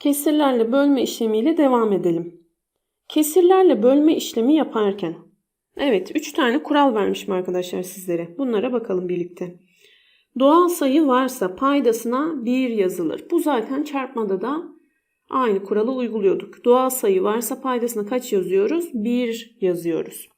Kesirlerle bölme işlemiyle devam edelim. Kesirlerle bölme işlemi yaparken Evet 3 tane kural vermişim arkadaşlar sizlere. Bunlara bakalım birlikte. Doğal sayı varsa paydasına 1 yazılır. Bu zaten çarpmada da aynı kuralı uyguluyorduk. Doğal sayı varsa paydasına kaç yazıyoruz? 1 yazıyoruz.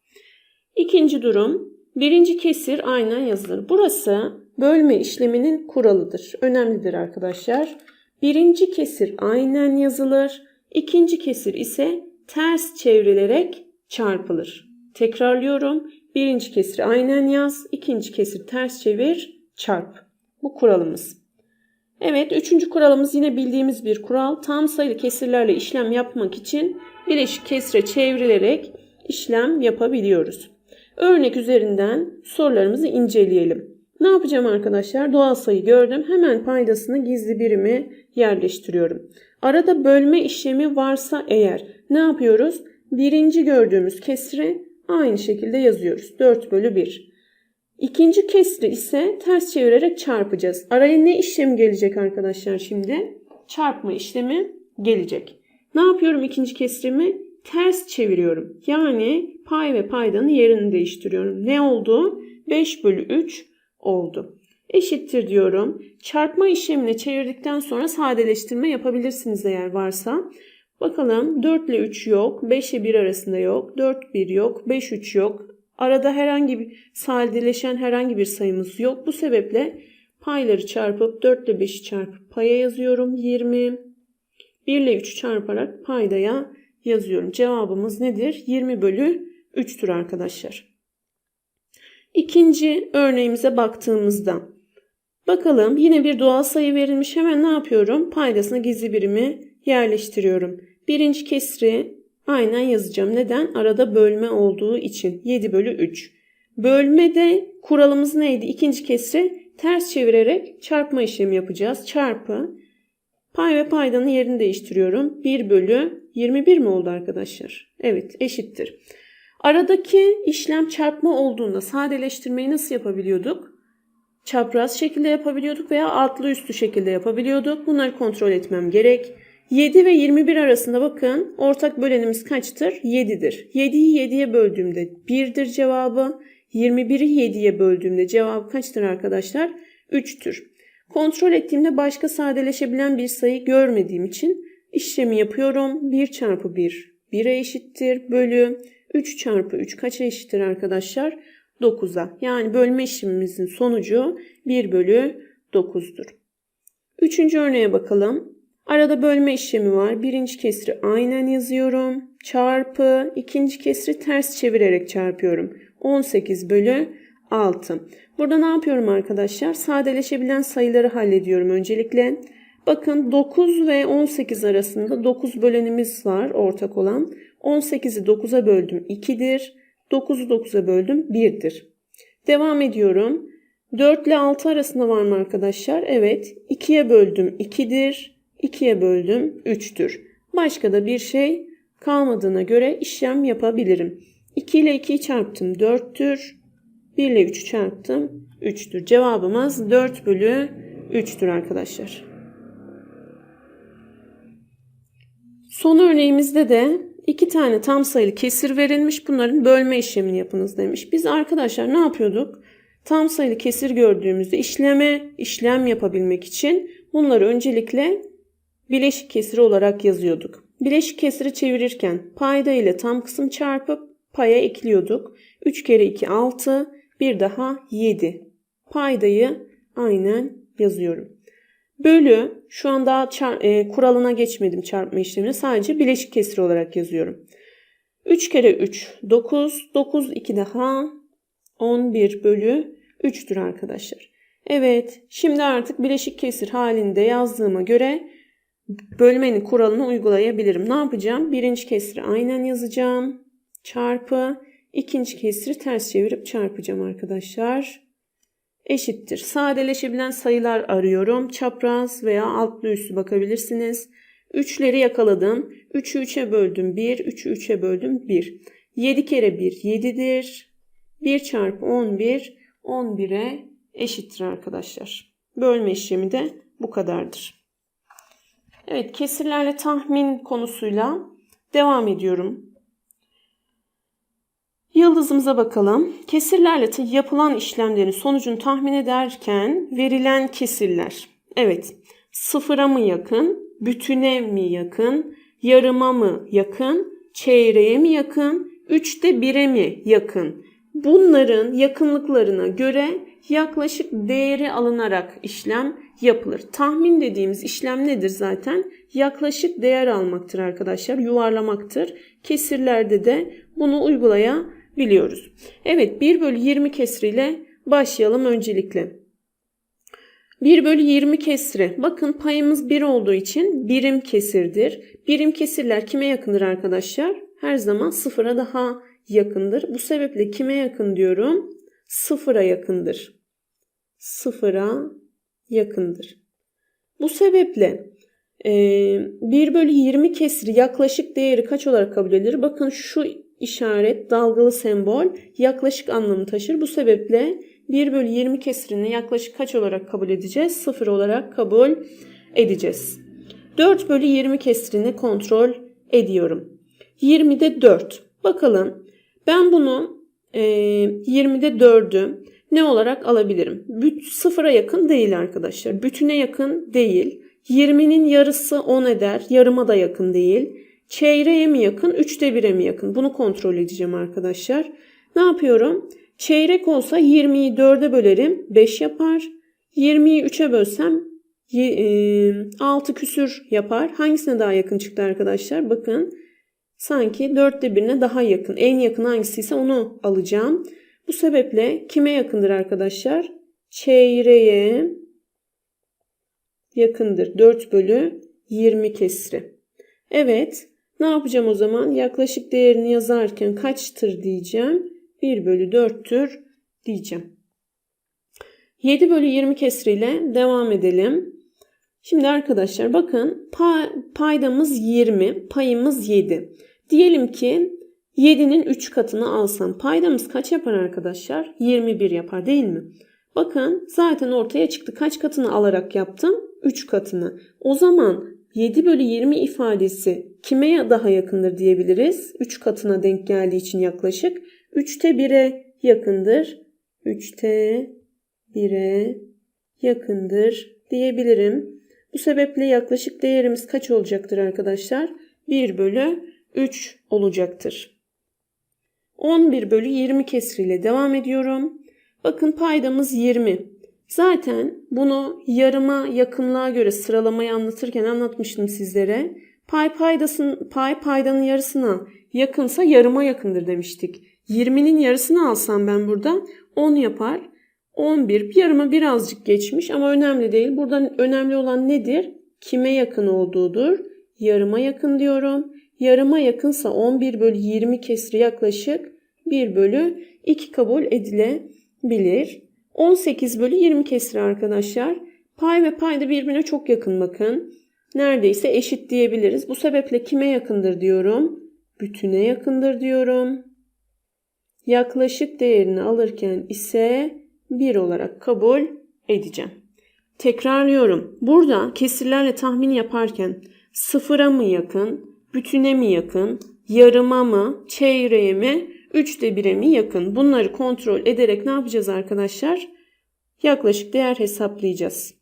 İkinci durum birinci kesir aynen yazılır. Burası bölme işleminin kuralıdır. Önemlidir arkadaşlar. Birinci kesir aynen yazılır. İkinci kesir ise ters çevrilerek çarpılır. Tekrarlıyorum. Birinci kesri aynen yaz. ikinci kesir ters çevir çarp. Bu kuralımız. Evet üçüncü kuralımız yine bildiğimiz bir kural. Tam sayılı kesirlerle işlem yapmak için bileşik kesre çevrilerek işlem yapabiliyoruz. Örnek üzerinden sorularımızı inceleyelim. Ne yapacağım arkadaşlar? Doğal sayı gördüm. Hemen paydasını gizli birimi yerleştiriyorum. Arada bölme işlemi varsa eğer ne yapıyoruz? Birinci gördüğümüz kesri aynı şekilde yazıyoruz. 4 bölü 1. İkinci kesri ise ters çevirerek çarpacağız. Araya ne işlemi gelecek arkadaşlar şimdi? Çarpma işlemi gelecek. Ne yapıyorum ikinci kesrimi? Ters çeviriyorum. Yani pay ve paydanın yerini değiştiriyorum. Ne oldu? 5 bölü 3 oldu. Eşittir diyorum. Çarpma işlemini çevirdikten sonra sadeleştirme yapabilirsiniz eğer varsa. Bakalım 4 ile 3 yok. 5 ile 1 arasında yok. 4 1 yok. 5 3 yok. Arada herhangi bir sadeleşen herhangi bir sayımız yok. Bu sebeple payları çarpıp 4 ile 5'i çarpıp paya yazıyorum. 20. 1 ile 3'ü çarparak paydaya yazıyorum. Cevabımız nedir? 20 bölü 3'tür arkadaşlar. İkinci örneğimize baktığımızda bakalım yine bir doğal sayı verilmiş. Hemen ne yapıyorum? Paydasına gizli birimi yerleştiriyorum. Birinci kesri aynen yazacağım. Neden? Arada bölme olduğu için. 7 bölü 3. Bölmede kuralımız neydi? İkinci kesri ters çevirerek çarpma işlemi yapacağız. Çarpı pay ve paydanın yerini değiştiriyorum. 1 bölü 21 mi oldu arkadaşlar? Evet eşittir. Aradaki işlem çarpma olduğunda sadeleştirmeyi nasıl yapabiliyorduk? Çapraz şekilde yapabiliyorduk veya altlı üstü şekilde yapabiliyorduk. Bunları kontrol etmem gerek. 7 ve 21 arasında bakın ortak bölenimiz kaçtır? 7'dir. 7'yi 7'ye böldüğümde 1'dir cevabı. 21'i 7'ye böldüğümde cevabı kaçtır arkadaşlar? 3'tür. Kontrol ettiğimde başka sadeleşebilen bir sayı görmediğim için işlemi yapıyorum. 1 çarpı 1 1'e eşittir. Bölü 3 çarpı 3 kaça eşittir arkadaşlar? 9'a. Yani bölme işlemimizin sonucu 1 bölü 9'dur. Üçüncü örneğe bakalım. Arada bölme işlemi var. Birinci kesri aynen yazıyorum. Çarpı ikinci kesri ters çevirerek çarpıyorum. 18 bölü 6. Burada ne yapıyorum arkadaşlar? Sadeleşebilen sayıları hallediyorum öncelikle. Bakın 9 ve 18 arasında 9 bölenimiz var ortak olan. 18'i 9'a böldüm 2'dir. 9'u 9'a böldüm 1'dir. Devam ediyorum. 4 ile 6 arasında var mı arkadaşlar? Evet. 2'ye böldüm 2'dir. 2'ye böldüm 3'tür. Başka da bir şey kalmadığına göre işlem yapabilirim. 2 ile 2'yi çarptım 4'tür. 1 ile 3'ü çarptım 3'tür. Cevabımız 4 bölü 3'tür arkadaşlar. Son örneğimizde de iki tane tam sayılı kesir verilmiş. Bunların bölme işlemini yapınız demiş. Biz arkadaşlar ne yapıyorduk? Tam sayılı kesir gördüğümüzde işleme işlem yapabilmek için bunları öncelikle bileşik kesiri olarak yazıyorduk. Bileşik kesiri çevirirken payda ile tam kısım çarpıp paya ekliyorduk. 3 kere 2 6 bir daha 7. Paydayı aynen yazıyorum. Bölü şu an daha çar- e, kuralına geçmedim çarpma işlemini. Sadece bileşik kesir olarak yazıyorum. 3 kere 3 9. 9 2 daha 11 bölü 3'tür arkadaşlar. Evet şimdi artık bileşik kesir halinde yazdığıma göre bölmenin kuralını uygulayabilirim. Ne yapacağım? Birinci kesri aynen yazacağım. Çarpı ikinci kesri ters çevirip çarpacağım arkadaşlar eşittir. Sadeleşebilen sayılar arıyorum. Çapraz veya altlı üstü bakabilirsiniz. 3'leri yakaladım. 3'ü 3'e böldüm 1, 3'ü 3'e böldüm 1. 7 kere 1 7'dir. 1 çarpı 11 11'e eşittir arkadaşlar. Bölme işlemi de bu kadardır. Evet kesirlerle tahmin konusuyla devam ediyorum. Yıldızımıza bakalım. Kesirlerle yapılan işlemlerin sonucunu tahmin ederken verilen kesirler. Evet, sıfıra mı yakın, bütüne mi yakın, yarıma mı yakın, çeyreğe mi yakın, üçte bire mi yakın? Bunların yakınlıklarına göre yaklaşık değeri alınarak işlem yapılır. Tahmin dediğimiz işlem nedir zaten? Yaklaşık değer almaktır arkadaşlar, yuvarlamaktır. Kesirlerde de bunu uygulayabiliyoruz. Evet 1 bölü 20 kesriyle başlayalım öncelikle. 1 bölü 20 kesri. Bakın payımız 1 olduğu için birim kesirdir. Birim kesirler kime yakındır arkadaşlar? Her zaman sıfıra daha yakındır. Bu sebeple kime yakın diyorum? Sıfıra yakındır. Sıfıra yakındır. Bu sebeple e, 1 bölü 20 kesri yaklaşık değeri kaç olarak kabul edilir? Bakın şu işaret dalgalı sembol yaklaşık anlamı taşır. Bu sebeple 1 bölü 20 kesirini yaklaşık kaç olarak kabul edeceğiz? 0 olarak kabul edeceğiz. 4 bölü 20 kesirini kontrol ediyorum. 20'de 4. Bakalım ben bunu e, 20'de 4'ü ne olarak alabilirim? Büt, sıfıra yakın değil arkadaşlar. Bütüne yakın değil. 20'nin yarısı 10 eder. Yarıma da yakın değil. Çeyreğe mi yakın? Üçte 1'e mi yakın? Bunu kontrol edeceğim arkadaşlar. Ne yapıyorum? Çeyrek olsa 20'yi 4'e bölerim. 5 yapar. 20'yi 3'e bölsem 6 küsür yapar. Hangisine daha yakın çıktı arkadaşlar? Bakın sanki dörtte birine daha yakın. En yakın hangisiyse onu alacağım. Bu sebeple kime yakındır arkadaşlar? Çeyreğe yakındır. 4 bölü 20 kesri. Evet. Ne yapacağım o zaman? Yaklaşık değerini yazarken kaçtır diyeceğim. 1 bölü 4'tür diyeceğim. 7 bölü 20 kesriyle devam edelim. Şimdi arkadaşlar bakın paydamız 20, payımız 7. Diyelim ki 7'nin 3 katını alsam paydamız kaç yapar arkadaşlar? 21 yapar değil mi? Bakın zaten ortaya çıktı. Kaç katını alarak yaptım? 3 katını. O zaman 7 bölü 20 ifadesi kime daha yakındır diyebiliriz? 3 katına denk geldiği için yaklaşık. 3'te 1'e yakındır. 3'te 1'e yakındır diyebilirim. Bu sebeple yaklaşık değerimiz kaç olacaktır arkadaşlar? 1 bölü 3 olacaktır. 11 bölü 20 kesriyle devam ediyorum. Bakın paydamız 20. Zaten bunu yarıma yakınlığa göre sıralamayı anlatırken anlatmıştım sizlere. Pay paydasın pay paydanın yarısına yakınsa yarıma yakındır demiştik. 20'nin yarısını alsam ben burada 10 yapar. 11 bir yarıma birazcık geçmiş ama önemli değil. Burada önemli olan nedir? Kime yakın olduğudur. Yarıma yakın diyorum. Yarıma yakınsa 11 bölü 20 kesri yaklaşık 1 bölü 2 kabul edilebilir. 18 bölü 20 kesri arkadaşlar. Pay ve payda birbirine çok yakın bakın. Neredeyse eşit diyebiliriz. Bu sebeple kime yakındır diyorum. Bütüne yakındır diyorum. Yaklaşık değerini alırken ise 1 olarak kabul edeceğim. Tekrarlıyorum. Burada kesirlerle tahmin yaparken sıfıra mı yakın, bütüne mi yakın, yarıma mı, çeyreğe mi, üçte 1'e mi yakın? Bunları kontrol ederek ne yapacağız arkadaşlar? Yaklaşık değer hesaplayacağız.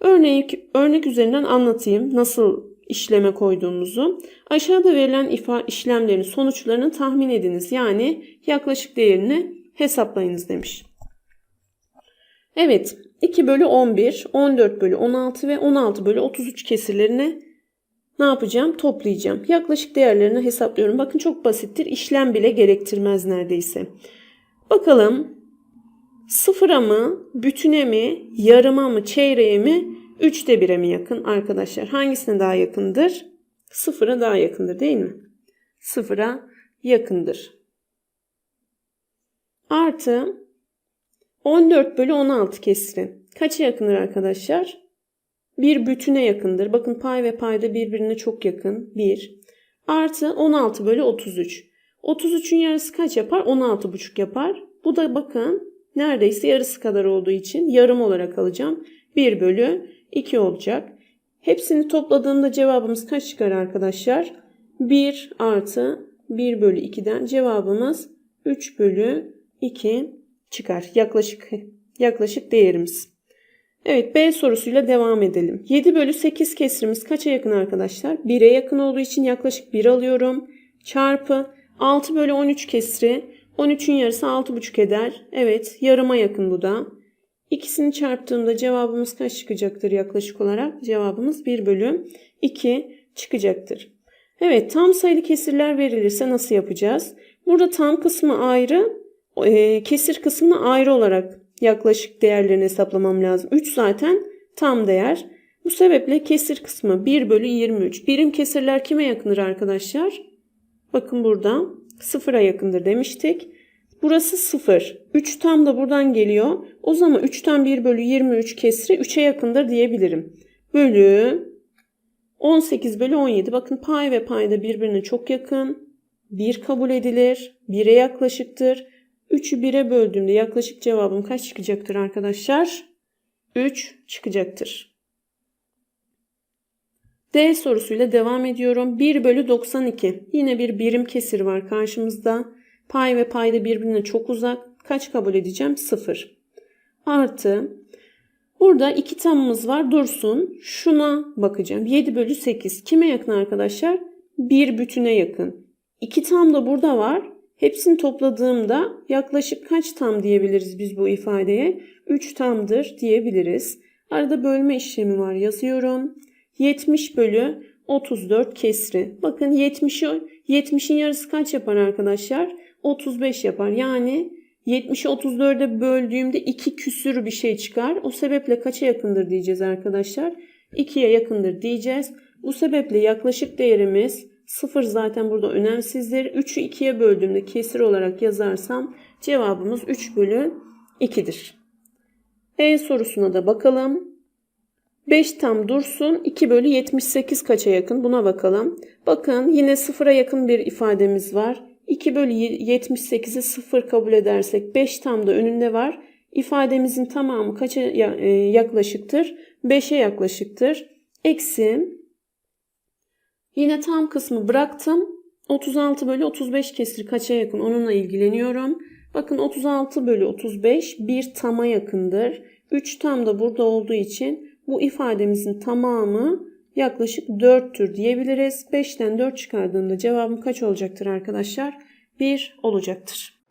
Örnek, örnek üzerinden anlatayım nasıl işleme koyduğumuzu. Aşağıda verilen ifa işlemlerin sonuçlarını tahmin ediniz. Yani yaklaşık değerini hesaplayınız demiş. Evet 2 bölü 11, 14 bölü 16 ve 16 bölü 33 kesirlerini ne yapacağım? Toplayacağım. Yaklaşık değerlerini hesaplıyorum. Bakın çok basittir. İşlem bile gerektirmez neredeyse. Bakalım sıfıra mı, bütüne mi, yarıma mı, çeyreğe mi, üçte bire mi yakın arkadaşlar? Hangisine daha yakındır? Sıfıra daha yakındır değil mi? Sıfıra yakındır. Artı 14 bölü 16 kesri. Kaça yakındır arkadaşlar? Bir bütüne yakındır. Bakın pay ve payda birbirine çok yakın. 1. Artı 16 bölü 33. 33'ün yarısı kaç yapar? 16,5 yapar. Bu da bakın neredeyse yarısı kadar olduğu için yarım olarak alacağım. 1 bölü 2 olacak. Hepsini topladığımda cevabımız kaç çıkar arkadaşlar? 1 artı 1 bölü 2'den cevabımız 3 bölü 2 çıkar. Yaklaşık yaklaşık değerimiz. Evet B sorusuyla devam edelim. 7 bölü 8 kesrimiz kaça yakın arkadaşlar? 1'e yakın olduğu için yaklaşık 1 alıyorum. Çarpı 6 bölü 13 kesri. 13'ün yarısı 6,5 eder. Evet yarıma yakın bu da. İkisini çarptığımda cevabımız kaç çıkacaktır yaklaşık olarak? Cevabımız 1 bölü 2 çıkacaktır. Evet tam sayılı kesirler verilirse nasıl yapacağız? Burada tam kısmı ayrı, e, kesir kısmını ayrı olarak yaklaşık değerlerini hesaplamam lazım. 3 zaten tam değer. Bu sebeple kesir kısmı 1 bölü 23. Birim kesirler kime yakındır arkadaşlar? Bakın burada sıfıra yakındır demiştik. Burası 0. 3 tam da buradan geliyor. O zaman 3'ten 1 bölü 23 kesri 3'e yakındır diyebilirim. Bölü 18 bölü 17. Bakın pay ve payda birbirine çok yakın. 1 kabul edilir. 1'e yaklaşıktır. 3'ü 1'e böldüğümde yaklaşık cevabım kaç çıkacaktır arkadaşlar? 3 çıkacaktır. D sorusuyla devam ediyorum. 1 bölü 92. Yine bir birim kesir var karşımızda. Pay ve payda birbirine çok uzak. Kaç kabul edeceğim? 0. Artı. Burada iki tamımız var. Dursun. Şuna bakacağım. 7 bölü 8. Kime yakın arkadaşlar? Bir bütüne yakın. İki tam da burada var. Hepsini topladığımda yaklaşık kaç tam diyebiliriz biz bu ifadeye? 3 tamdır diyebiliriz. Arada bölme işlemi var yazıyorum. 70 bölü 34 kesri. Bakın 70'i 70'in yarısı kaç yapar arkadaşlar? 35 yapar. Yani 70'i 34'e böldüğümde 2 küsür bir şey çıkar. O sebeple kaça yakındır diyeceğiz arkadaşlar? 2'ye yakındır diyeceğiz. Bu sebeple yaklaşık değerimiz 0 zaten burada önemsizdir. 3'ü 2'ye böldüğümde kesir olarak yazarsam cevabımız 3 bölü 2'dir. E sorusuna da bakalım. 5 tam dursun. 2 bölü 78 kaça yakın? Buna bakalım. Bakın yine sıfıra yakın bir ifademiz var. 2 bölü 78'i 0 kabul edersek 5 tam da önünde var. İfademizin tamamı kaça e, yaklaşıktır? 5'e yaklaşıktır. Eksi yine tam kısmı bıraktım. 36 bölü 35 kesir kaça yakın onunla ilgileniyorum. Bakın 36 bölü 35 bir tama yakındır. 3 tam da burada olduğu için bu ifademizin tamamı yaklaşık 4'tür diyebiliriz. 5'ten 4 çıkardığımda cevabım kaç olacaktır arkadaşlar? 1 olacaktır.